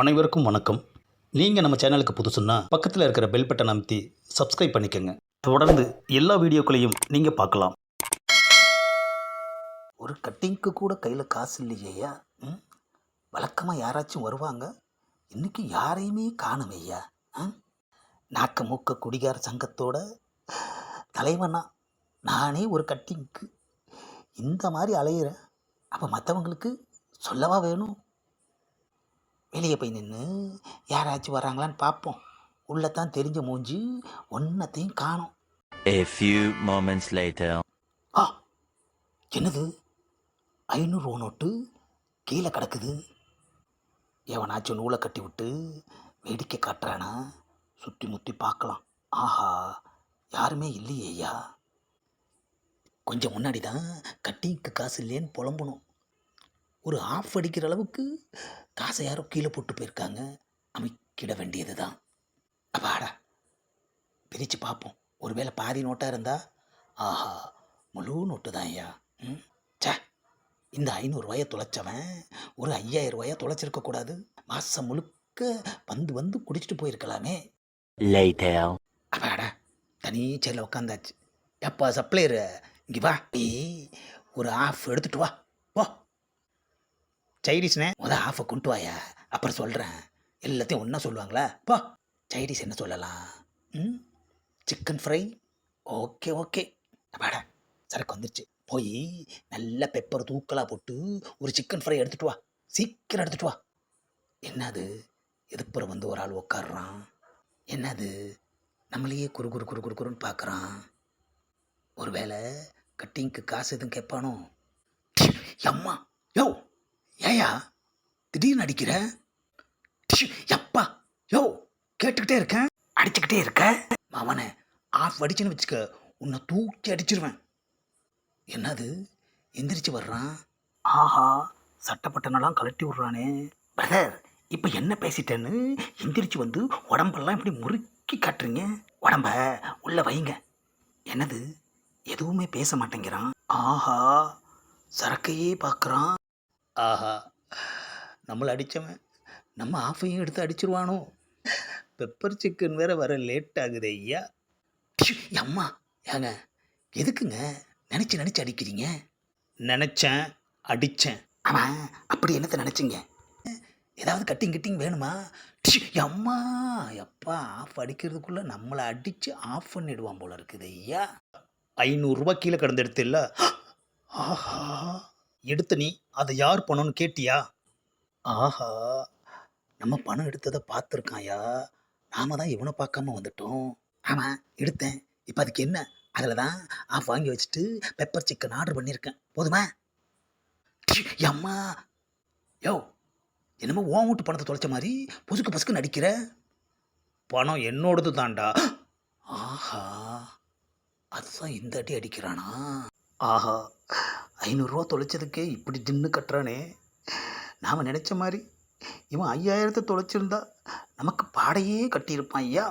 அனைவருக்கும் வணக்கம். நீங்கள் நம்ம சேனலுக்கு புதுசுன்னா பக்கத்தில் இருக்கிற பெல் பட்டன் அமைத்தி சப்ஸ்கிரைப் பண்ணிக்கோங்க. தொடர்ந்து எல்லா வீடியோக்களையும் நீங்கள் பார்க்கலாம். ஒரு கட்டிங்க்கு கூட கையில் காசு இல்லையா ம்? வழக்கமாக யாராச்சும் வருவாங்க? இன்னைக்கு யாரையுமே காணுமையா நாக்க மூக்க குடிகார சங்கத்தோட தலைவனா? நானே ஒரு கட்டிங்க்கு இந்த மாதிரி அலையிறேன். அப்போ மற்றவங்களுக்கு சொல்லவா வேணும்? வெளியே போய் நின்று யாராச்சும் வராங்களான்னு பார்ப்போம் உள்ளத்தான் தெரிஞ்ச மூஞ்சி ஒன்றத்தையும் காணோம். A few moments later. ஆ என்னது? ஐநூறுரூவா நோட்டு கீழே கிடக்குது. எவனாச்சும் நூலை கட்டி விட்டு வேடிக்கை காட்டுறானா? சுற்றி முற்றி பார்க்கலாம். ஆஹா யாருமே இல்லையே ஐயா கொஞ்சம் முன்னாடி தான் கட்டிங்க்கு காசு இல்லையேன்னு புலம்பணும் ஒரு ஆஃப் அடிக்கிற அளவுக்கு காசை யாரோ கீழே போட்டு போயிருக்காங்க. அமைக்கிட வேண்டியது தான் அப்பாடா பிரித்து பார்ப்போம். ஒருவேளை பாதி நோட்டாக இருந்தா? ஆஹா முழு நோட்டு தான் ஐயா. ம் சே இந்த ஐநூறுரூவாயை தொலைச்சவன் ஒரு ஐயாயிரம் ரூபாயை தொலைச்சிருக்கக்கூடாது மாதம் முழுக்க வந்து வந்து குடிச்சிட்டு போயிருக்கலாமே. அப்பாடா தனி சேரில் உட்காந்தாச்சு எப்பா சப்ளையரு இங்கே வா. நீ ஒரு ஆஃப் எடுத்துட்டு வா. சைடிஷ்னே முத ஆஃபை கொண்டு வாயா. அப்புறம் சொல்கிறேன் எல்லாத்தையும் ஒன்றா சொல்லுவாங்களா? பா. சைனீஸ் என்ன சொல்லலாம்? ம்? Chicken fry? Okay okay. அப்பாடா சரக்கு வந்துருச்சு. போய் நல்ல பெப்பர் தூக்கலாக போட்டு ஒரு சிக்கன் ஃப்ரை எடுத்துகிட்டு வா. சீக்கிரம் எடுத்துகிட்டு வா. என்னது? எதுப்புறம் வந்து ஒரு ஆள் உக்காடுறான் என்னது? நம்மளையே குறு குறு குறு குறு குறுன்னு பார்க்குறான் ஒருவேளை கட்டிங்க்கு காசு எதுவும் கேட்பானோ? அம்மா யோ ஏயா திடீர்னு அடிக்கிற? எப்பா யோ கேட்டுக்கிட்டே இருக்கேன் அடிச்சுக்கிட்டே இருக்க? அவனை ஆஃப் அடிச்சுன்னு வச்சுக்க உன்னை தூக்கி அடிச்சிருவேன். என்னது? எந்திரிச்சு வர்றான்? ஆஹா சட்டப்பட்டனெல்லாம் கழட்டி விட்றானே. பிரதர் இப்போ என்ன பேசிட்டேன்னு? எந்திரிச்சு வந்து உடம்பெல்லாம் இப்படி முறுக்கி காட்டுறீங்க? உடம்ப உள்ளே வைங்க. என்னது? எதுவுமே பேச மாட்டேங்கிறான். ஆஹா சரக்கையே பார்க்குறான் ஆஹா. நம்மளை அடித்தவன் நம்ம ஆஃபையும் எடுத்து அடிச்சிருவானோ? பெப்பர் சிக்கன் வேற வர லேட் ஆகுது ஐயா. அம்மா ஏங்க எதுக்குங்க? நினச்சி நினச்சி அடிக்கிறீங்க? நினச்சேன் அடித்தேன் ஆமாம் அப்படி என்னத்தை நினச்சிங்க? ஏதாவது கட்டிங் கட்டிங் வேணுமா? அம்மா எப்பா ஆஃப் அடிக்கிறதுக்குள்ளே நம்மளை அடித்து ஆஃப் பண்ணிடுவான் போல இருக்குது ஐயா. ஐநூறுரூவா கீழே கடந்தெடுத்து இல்லை ஆஹா. எடுத்த நீ அதை யார் பணம்னு கேட்டியா? ஆஹா நம்ம பணம் எடுத்ததை பார்த்துருக்காயா நாம தான் இவனை பார்க்காம வந்துட்டோம். ஆமாம் எடுத்தேன். இப்போ அதுக்கு என்ன? அதில் தான் ஆஃப் வாங்கி வச்சுட்டு பெப்பர் சிக்கன் ஆர்டர் பண்ணியிருக்கேன். போதுமா? அம்மா யோ என்னமோ ஓன் வீட்டு பணத்தை தொலைச்ச மாதிரி பொசுக்கு பொசுக்கு நடிக்கிற பணம் என்னோடது தான்டா. ஆஹா அதுதான் இந்த அடி அடிக்கிறானா? ஆஹா ஐநூறுரூவா தொலைச்சதுக்கே இப்படி தின்னு கட்டுறானே. நாம் நினச்ச மாதிரி இவன் ஐயாயிரத்தை தொலைச்சிருந்தா நமக்கு பாடையே கட்டியிருப்பான் ஐயா.